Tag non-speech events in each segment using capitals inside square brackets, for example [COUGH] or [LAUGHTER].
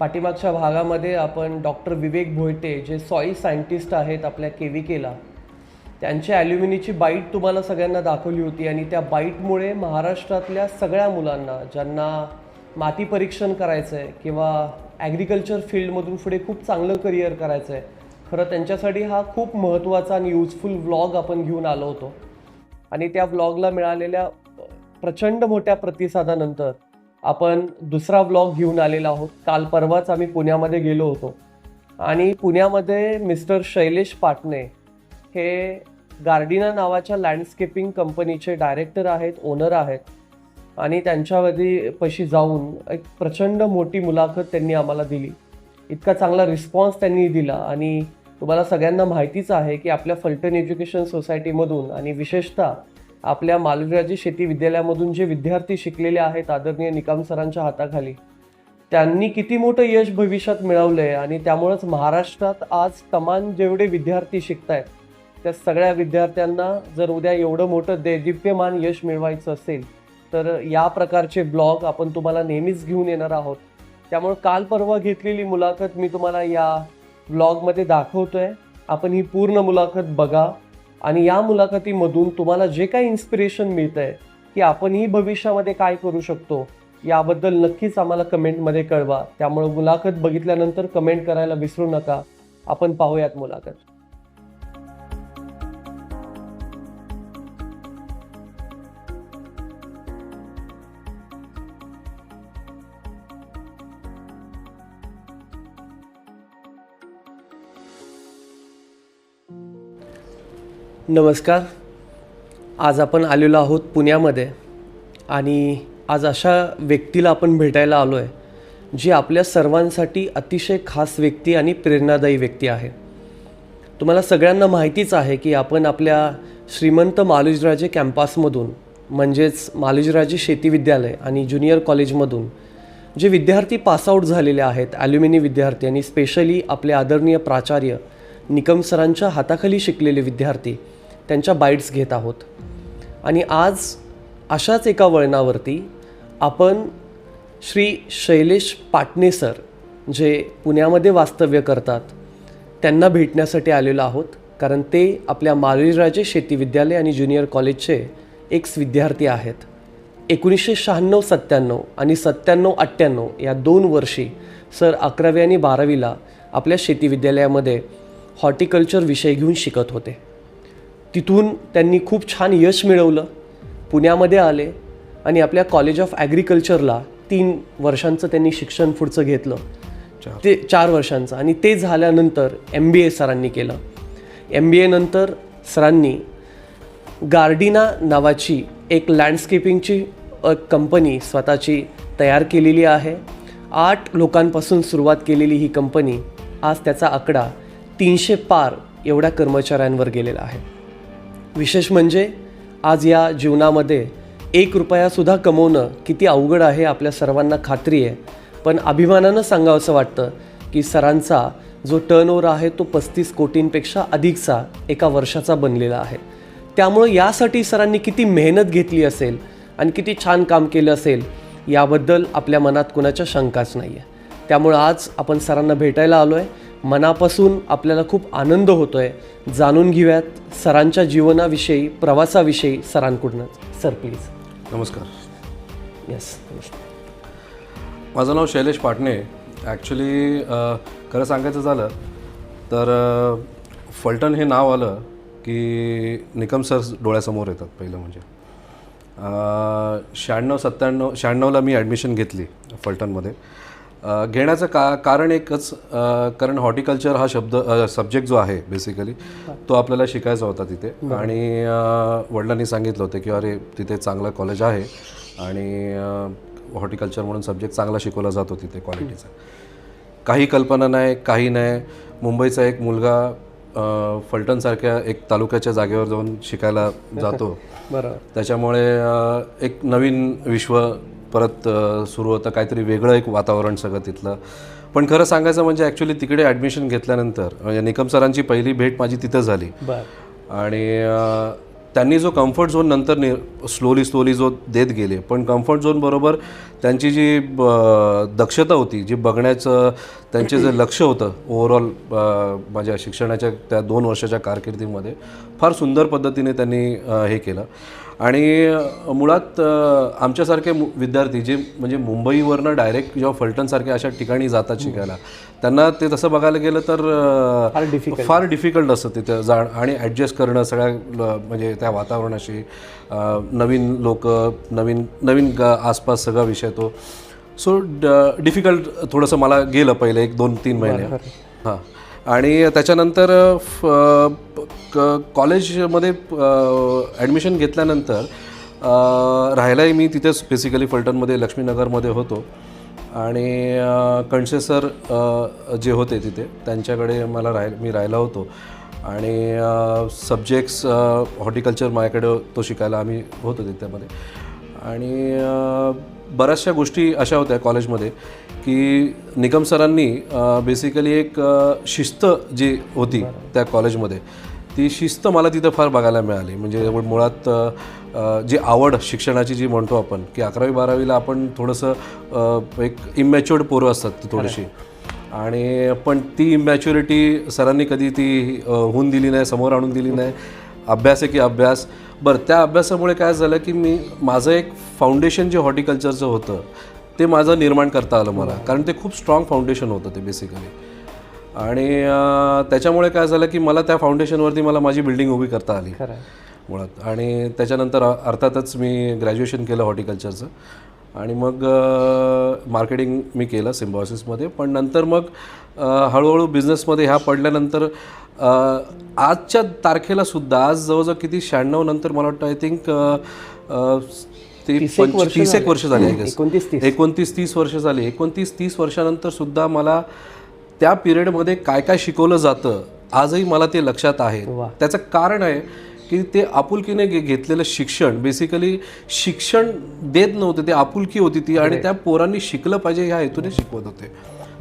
पाठीमागच्या भागामध्ये आपण डॉक्टर विवेक भोयटे जे सॉईल सायंटिस्ट आहेत आपल्या के व्ही केला त्यांच्या ॲल्युमिनीची बाईट तुम्हाला सगळ्यांना दाखवली होती आणि त्या बाईटमुळे महाराष्ट्रातल्या सगळ्या मुलांना ज्यांना माती परीक्षण करायचं आहे किंवा ॲग्रिकल्चर फील्डमधून पुढे खूप चांगलं करिअर करायचं आहे खरं त्यांच्यासाठी हा खूप महत्त्वाचा आणि युजफुल व्लॉग आपण घेऊन आलो होतो. आणि त्या व्लॉगला मिळालेल्या प्रचंड मोठ्या प्रतिसादानंतर आपण दुसरा व्लॉग घेऊन आलेला आहोत. काल परवाच आम्ही पुण्यामध्ये गेलो होतो. आणि पुण्यामध्ये मिस्टर शैलेश पाटणे हे गार्डिना नावाच्या लँडस्केपिंग कंपनीचे डायरेक्टर आहेत ओनर आहेत. आणि त्यांच्यावरती पशी जाऊन एक प्रचंड मोठी मुलाखत त्यांनी आम्हाला दिली. इतका चांगला रिस्पॉन्स त्यांनी दिला. आणि तुम्हाला सगळ्यांना माहितीच आहे की आपल्या फलटण एज्युकेशन सोसायटीमधून आणि विशेषतः आपल्या मालवीराजी शेती विद्यालयामधून जे विद्यार्थी शिकलेले आहेत आदरणीय निकाम सरांच्या हाताखाली त्यांनी किती मोठं यश भविष्यात मिळवलं आहे आणि त्यामुळंच महाराष्ट्रात आज तमान जेवढे विद्यार्थी शिकत आहेत त्या सगळ्या विद्यार्थ्यांना जर उद्या एवढं मोठं देदिव्यमान यश मिळवायचं असेल तर या प्रकारचे ब्लॉग आपण तुम्हाला नेहमीच घेऊन येणार आहोत. त्यामुळं काल परवा घेतलेली मुलाखत मी तुम्हाला या ब्लॉगमध्ये दाखवतो आहे आपण ही पूर्ण मुलाखत बघा. आणि या मुलाखतीमधून तुम्हाला जे काही इन्स्पिरेशन मिळतंय की आपणही भविष्यामध्ये काय करू शकतो याबद्दल नक्कीच आम्हाला कमेंटमध्ये कळवा. त्यामुळे मुलाखत बघितल्यानंतर कमेंट करायला विसरू नका. आपण पाहूयात मुलाखत. नमस्कार. आज आपण आलेलो आहोत पुण्यामध्ये आणि आज अशा व्यक्तीला आपण भेटायला आलो आहे जी आपल्या सर्वांसाठी अतिशय खास व्यक्ती आणि प्रेरणादायी व्यक्ती आहे. तुम्हाला सगळ्यांना माहितीच आहे की आपण आपल्या श्रीमंत मालुजराजे कॅम्पसमधून म्हणजेच मालुजराजे शेती विद्यालय आणि ज्युनियर कॉलेजमधून जे विद्यार्थी पासआउट झालेले आहेत ॲल्युमिनी विद्यार्थी आणि स्पेशली आपले आदरणीय प्राचार्य निकम सरांच्या हाताखाली शिकलेले विद्यार्थी त्यांच्या बाईट्स घेत आहोत. आणि आज अशाच एका वळणावरती आपण श्री शैलेश पाटणे सर जे पुण्यामध्ये वास्तव्य करतात त्यांना भेटण्यासाठी आलेलो आहोत. कारण ते आपल्या मालवीराजे शेती विद्यालय आणि ज्युनियर कॉलेजचे एक्स विद्यार्थी आहेत. एकोणीसशे शहाण्णव सत्त्याण्णव आणि सत्त्याण्णव अठ्ठ्याण्णव या दोन वर्षी सर अकरावी आणि बारावीला आपल्या शेती विद्यालयामध्ये हॉर्टिकल्चर विषय घेऊन शिकत होते. तिथून त्यांनी खूप छान यश मिळवलं. पुण्यामध्ये आले आणि आपल्या कॉलेज ऑफ ॲग्रिकल्चरला तीन वर्षांचं त्यांनी शिक्षण पुढचं घेतलं. ते चार वर्षांचं. आणि ते झाल्यानंतर एम बी ए सरांनी केलं. एम बी एनंतर सरांनी गार्डिना नावाची एक लँडस्केपिंगची कंपनी स्वतःची तयार केलेली आहे. आठ लोकांपासून सुरुवात केलेली ही कंपनी आज त्याचा आकडा तीनशे पार एवढ्या कर्मचाऱ्यांवर गेलेला आहे. विशेष म्हणजे आज या जीवनामध्ये एक रुपयासुद्धा कमवणं किती अवघड आहे आपल्या सर्वांना खात्री आहे. पण अभिमानानं सांगावंसं वाटतं की सरांचा जो टर्नओव्हर आहे तो पस्तीस कोटींपेक्षा अधिकचा एका वर्षाचा बनलेला आहे. त्यामुळं यासाठी सरांनी किती मेहनत घेतली असेल आणि किती छान काम केलं असेल याबद्दल आपल्या मनात कुणाच्या शंकाच नाही आहे त्यामुळं आज आपण सरांना भेटायला आलो आहे मनापासून आपल्याला खूप आनंद होतो आहे जाणून घेऊयात सरांच्या जीवनाविषयी प्रवासाविषयी सरांकडूनच. सर प्लीज नमस्कार. येस माझं नाव शैलेश पाटणे. ॲक्च्युली खरं सांगायचं झालं तर फलटण हे नाव आलं की निकम सर डोळ्यासमोर येतात पहिलं म्हणजे. शहाण्णव सत्त्याण्णव शहाण्णवला मी ॲडमिशन घेतली फलटणमध्ये. घेण्याचं का कारण एकच कारण हॉर्टिकल्चर हा शब्द सब्जेक्ट जो आहे बेसिकली तो आपल्याला शिकायचा होता तिथे. आणि वडिलांनी सांगितलं होतं की अरे तिथे चांगलं कॉलेज आहे. आणि हॉर्टिकल्चर म्हणून सब्जेक्ट चांगला शिकवला जातो तिथे क्वालिटीचा काही कल्पना नाही काही नाही. मुंबईचा एक मुलगा फलटणसारख्या एक तालुक्याच्या जागेवर जाऊन शिकायला जातो. [LAUGHS] बरोबर त्याच्यामुळे एक नवीन विश्व परत सुरू होतं काहीतरी वेगळं एक वातावरण सगळं तिथलं. पण खरं सांगायचं म्हणजे ॲक्च्युली तिकडे ॲडमिशन घेतल्यानंतर म्हणजे निकम सरांची पहिली भेट माझी तिथं झाली. आणि त्यांनी जो कम्फर्ट झोन नंतर नि स्लोली स्लोली जो देत गेले. पण कम्फर्ट झोन बरोबर त्यांची जी दक्षता होती जी बघण्याचं त्यांचे जे लक्ष होतं ओव्हरऑल माझ्या शिक्षणाच्या त्या दोन वर्षाच्या कारकिर्दीमध्ये फार सुंदर पद्धतीने त्यांनी हे केलं. आणि मुळात आमच्यासारखे मु विद्यार्थी जे म्हणजे मुंबईवरनं डायरेक्ट जेव्हा फलटणसारख्या अशा ठिकाणी जातात शिकायला त्यांना ते तसं बघायला गेलं तर फार डिफिकल्ट असतं तिथं जा आणि ॲडजस्ट करणं सगळ्या म्हणजे त्या वातावरणाशी नवीन लोक नवीन नवीन आसपास सगळा विषय तो. सो डिफिकल्ट थोडंसं मला गेलं पहिलं एक दोन तीन महिने. हां. आणि त्याच्यानंतर फ- क- कॉलेजमध्ये ॲडमिशन घेतल्यानंतर राहायलाही मी तिथेच बेसिकली फलटणमध्ये लक्ष्मीनगरमध्ये होतो. आणि कणसे सर जे होते तिथे त्यांच्याकडे मला राहाय मी राहिला होतो. आणि सब्जेक्ट्स हॉर्टिकल्चर माझ्याकडे तो शिकायला आम्ही होतो त्यामध्ये आणि बऱ्याचशा गोष्टी अशा होत्या कॉलेजमध्ये की निगम सरांनी बेसिकली एक शिस्त जी होती त्या कॉलेजमध्ये ती शिस्त मला तिथं फार बघायला मिळाली. म्हणजे मुळात जी आवड शिक्षणाची जी म्हणतो आपण की अकरावी बारावीला आपण थोडंसं एक इमॅच्युअर्ड पोरं असतात ती थोडीशी. आणि पण ती इमॅच्युरिटी सरांनी कधी ती होऊन दिली नाही समोर आणून दिली नाही. अभ्यास आहे की अभ्यास बरं त्या अभ्यासामुळे काय झालं की मी माझं एक फाउंडेशन जे हॉर्टिकल्चरचं होतं ते माझं निर्माण करता आलं मला. कारण ते खूप स्ट्रॉंग फाउंडेशन होतं ते बेसिकली आणि त्याच्यामुळे काय झालं की मला त्या फाउंडेशनवरती मला माझी बिल्डिंग उभी करता आली. मुळात. आणि त्याच्यानंतर अर्थातच मी ग्रॅज्युएशन केलं हॉर्टिकल्चरचं आणि मग मार्केटिंग मी केलं सिम्बॉसिसमध्ये पण नंतर मग हळूहळू बिझनेसमध्ये ह्या पडल्यानंतर आजच्या तारखेला सुद्धा आज जवळजवळ किती शहाण्णव नंतर मला वाटतं आय थिंक तीस एक वर्ष झाले. एकोणतीस तीस. वर्ष झाली. एकोणतीस तीस वर्षानंतर सुद्धा मला त्या पिरियडमध्ये काय काय शिकवलं जातं आजही मला ते लक्षात आहे. त्याचं कारण आहे की ते आपुलकीने घे- घेतलेलं शिक्षण बेसिकली शिक्षण देत नव्हते ते आपुलकी होती ती आणि त्या पोरांनी शिकलं पाहिजे ह्या हेतूने शिकवत होते.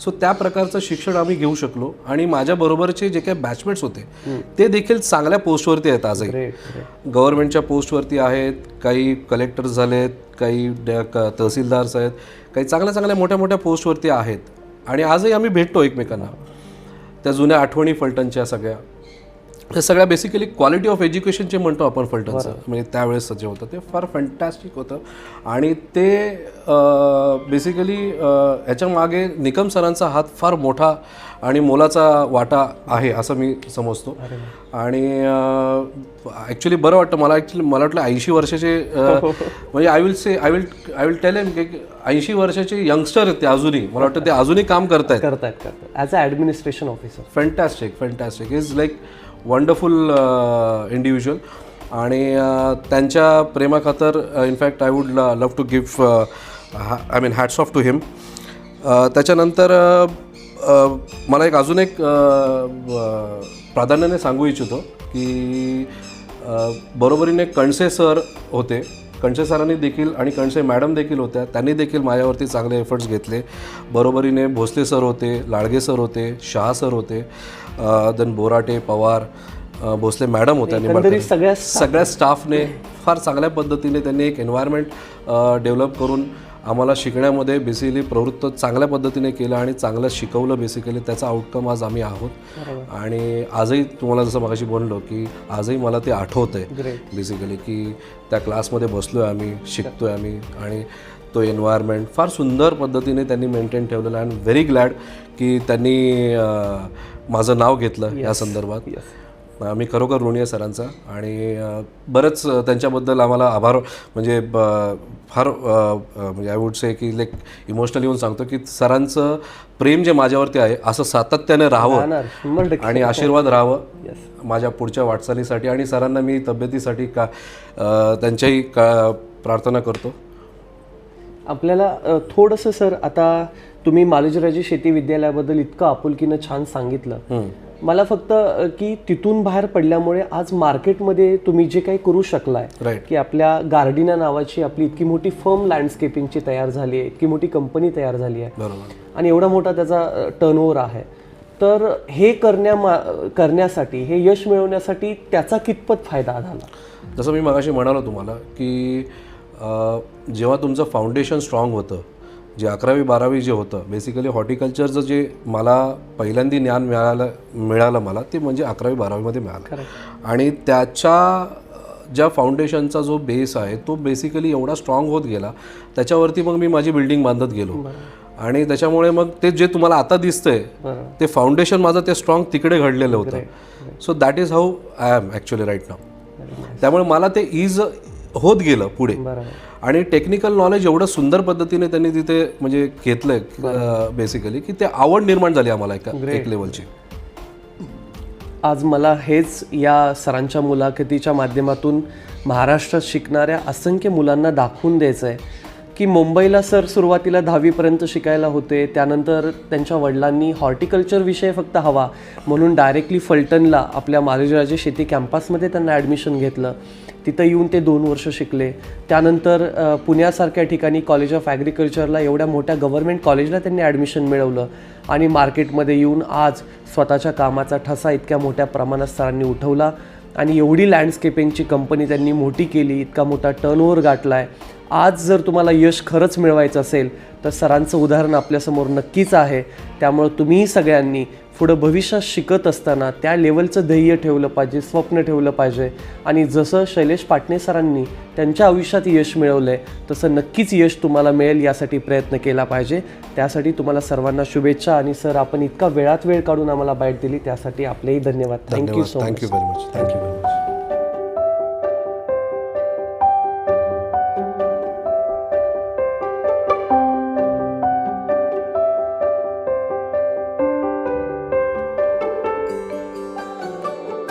सो त्या प्रकारचं शिक्षण आम्ही घेऊ शकलो. आणि माझ्या बरोबरचे जे काही बॅचमेट्स होते ते देखील चांगल्या पोस्टवरती आहेत आजही. गव्हर्नमेंटच्या पोस्टवरती आहेत काही कलेक्टर्स झालेत काही तहसीलदार्स आहेत काही चांगल्या चांगल्या मोठ्या मोठ्या पोस्टवरती आहेत. आणि आजही आम्ही भेटतो एकमेकांना. त्या जुन्या आठवणी फलटणच्या सगळ्या. हे सगळ्या बेसिकली क्वालिटी ऑफ एज्युकेशन जे म्हणतो आपण फलटणचं म्हणजे त्यावेळेस जे होतं ते फार फंटॅस्टिक होतं. आणि ते बेसिकली ह्याच्या मागे निकम सरांचा हात फार मोठा आणि मोलाचा वाटा आहे असं मी समजतो. आणि ॲक्च्युली बरं वाटतं मला ॲक्च्युली मला वाटलं ऐंशी वर्षाचे अ, म्हणजे I will say I will I will tell them की ऐंशी वर्षाचे यंगस्टर ते अजूनही. मला वाटतं ते अजूनही काम करतायत. करतायत करतायत. As a administration officer fantastic fantastic is like wonderful individual uh, आणि uh, त्यांच्या प्रेमाखातर in fact I would love to give I mean hats off to him त्याच्यानंतर uh, मला एक अजून एक प्राधान्याने सांगू इच्छितो की बरोबरीने कणसे सर होते. कणसे सरांनी देखील आणि कणसे मॅडम देखील होत्या त्यांनी देखील माझ्यावरती चांगले एफर्ट्स घेतले बरोबरीने भोसले सर होते लाडगे सर होते शहा सर होते देन बोराटे पवार भोसले मॅडम होत्या निंबाळकर. सगळ्या सगळ्या स्टाफने फार चांगल्या पद्धतीने त्यांनी एक एन्व्हायरमेंट डेव्हलप करून आम्हाला शिकण्यामध्ये बेसिकली प्रवृत्त चांगल्या पद्धतीने केलं आणि चांगलं शिकवलं बेसिकली त्याचा आउटकम आज आम्ही आहोत. आणि आजही तुम्हाला जसं मगाशी बोललो की आजही मला ते आठवतं आहे ग्रेट बेसिकली की त्या क्लासमध्ये बसलो आहे आम्ही शिकतो आहे आम्ही आणि तो एन्व्हायरमेंट फार सुंदर पद्धतीने त्यांनी मेंटेन ठेवलेलं. आहे आणि व्हेरी ग्लॅड की त्यांनी माझं नाव घेतलं या संदर्भात. मी खरोखर ऋणी आहे सरांचा आणि बरंच त्यांच्याबद्दल आम्हाला आभार म्हणजे ब- फार म्हणजे आय वुड से की लाईक इमोशनली येऊन सांगतो की सरांचं प्रेम जे माझ्यावरती आहे असं सातत्याने राहावं आणि आशीर्वाद राहावं माझ्या पुढच्या वाटचालीसाठी आणि सरांना मी तब्येतीसाठी का त्यांच्याही का प्रार्थना करतो. आपल्याला थोडंसं सर आता तुम्ही मालुजराजे शेती विद्यालयाबद्दल इतकं आपुलकीनं छान सांगितलं. मला फक्त की तिथून बाहेर पडल्यामुळे आज मार्केटमध्ये तुम्ही जे काही करू शकलाय राईट की आपल्या गार्डिना नावाची आपली इतकी मोठी फर्म लँडस्केपिंगची तयार झाली आहे इतकी मोठी कंपनी तयार झाली आहे. बरोबर. आणि एवढा मोठा त्याचा टर्नओव्हर आहे. तर हे करण्या करण्यासाठी हे यश मिळवण्यासाठी त्याचा कितपत फायदा झाला? जसं मी मगाशी म्हणालो तुम्हाला की जेव्हा तुमचं फाउंडेशन स्ट्रॉंग होतं जे अकरावी बारावी जे होतं बेसिकली हॉर्टिकल्चरचं जे मला पहिल्यांदा ज्ञान मिळालं मिळालं मला ते म्हणजे अकरावी बारावीमध्ये मिळालं. आणि त्याच्या ज्या फाउंडेशनचा जो बेस आहे तो बेसिकली एवढा स्ट्रॉंग होत गेला त्याच्यावरती मग मी माझी बिल्डिंग बांधत गेलो. आणि त्याच्यामुळे मग ते जे तुम्हाला आता दिसतंय ते फाउंडेशन माझं ते स्ट्रॉंग तिकडे घडलेलं होतं. So that is how I am actually right नाव त्यामुळे मला ते इज होत गेलं पुढे. आणि टेक्निकल नॉलेज एवढं सुंदर पद्धतीने त्यांनी तिथे म्हणजे घेतलंय बेसिकली की ते आवड निर्माण झाली आम्हाला एका एक लेवलची आज मला हेच या सरांच्या मुलाखतीच्या माध्यमातून महाराष्ट्रात शिकणाऱ्या असंख्य मुलांना दाखवून द्यायचं आहे की मुंबईला सर सुरुवातीला दहावीपर्यंत शिकायला होते त्यानंतर त्यांच्या वडिलांनी हॉर्टिकल्चर विषय फक्त हवा म्हणून डायरेक्टली फलटणला आपल्या महाराजे शेती कॅम्पसमध्ये त्यांना ॲडमिशन घेतलं. तिथं येऊन ते दोन वर्ष शिकले. त्यानंतर पुण्यासारख्या ठिकाणी कॉलेज ऑफ ॲग्रिकल्चरला एवढ्या मोठ्या गव्हर्नमेंट कॉलेजला त्यांनी ॲडमिशन मिळवलं. आणि मार्केटमध्ये येऊन आज स्वतःच्या कामाचा ठसा इतक्या मोठ्या प्रमाणात सरांनी उठवला. आणि एवढी लँडस्केपिंगची कंपनी त्यांनी मोठी केली इतका मोठा टर्नओव्हर गाठला आहे आज जर तुम्हाला यश खरंच मिळवायचं असेल तर सरांचं उदाहरण आपल्यासमोर नक्कीच आहे. त्यामुळं तुम्ही सगळ्यांनी पुढं भविष्यात शिकत असताना त्या लेवलचं ध्येय ठेवलं पाहिजे स्वप्न ठेवलं पाहिजे. आणि जसं शैलेश पाटणे सरांनी त्यांच्या आयुष्यात यश मिळवलं आहे तसं नक्कीच यश तुम्हाला मिळेल यासाठी प्रयत्न केला पाहिजे. त्यासाठी तुम्हाला सर्वांना शुभेच्छा आणि सर आपण इतका वेळात वेळ काढून आम्हाला बाईट दिली त्यासाठी आपलेही धन्यवाद. Thank you so much thank you very much thank you very much